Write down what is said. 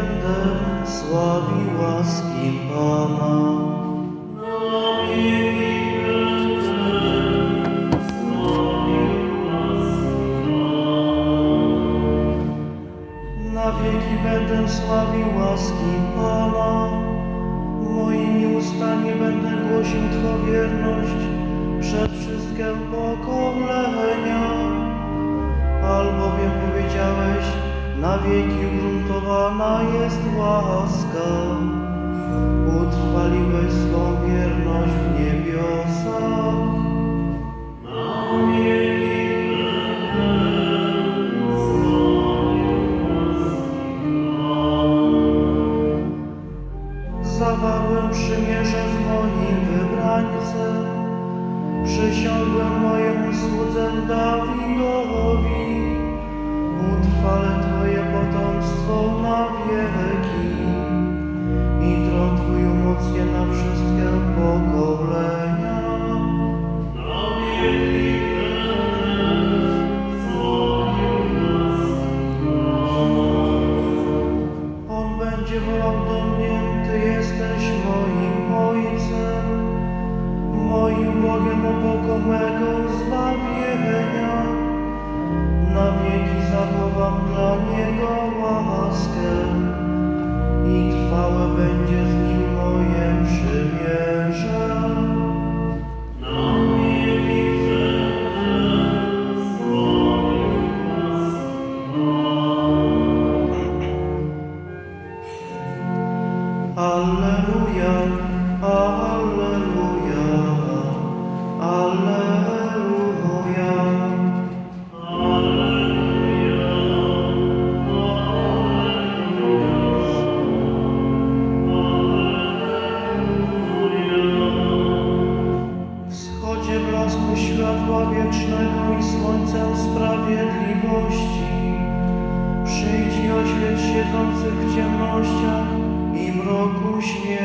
będę sławił łaski Pana. Na wieki będę sławił łaski Pana, moim nieustannie będę głosił Twą wierność przed wszystkim pokolenia, albowiem powiedziałeś, na wieki ugruntowana jest łaska. Utrwaliłeś swą wierność w niebiosach. Zawarłem przymierze z moim wybrańcem, przysiągłem mojemu słudze utrwalę Twoje potomstwo na wieki i tron Twój umocnię na wszystkie pokolenia. On będzie wołał do mnie, Ty jesteś moim Ojcem, moim Bogiem obok mego zbawienia. Na wieki zachowam dla Niego łaskę i trwałe będzie z Nim moje przymierze. Alleluja, Alleluja, wschodzie blasku światła wiecznego i słońcem sprawiedliwości. Przyjdź i oświeć siedzących w ciemnościach i mroku śmierci.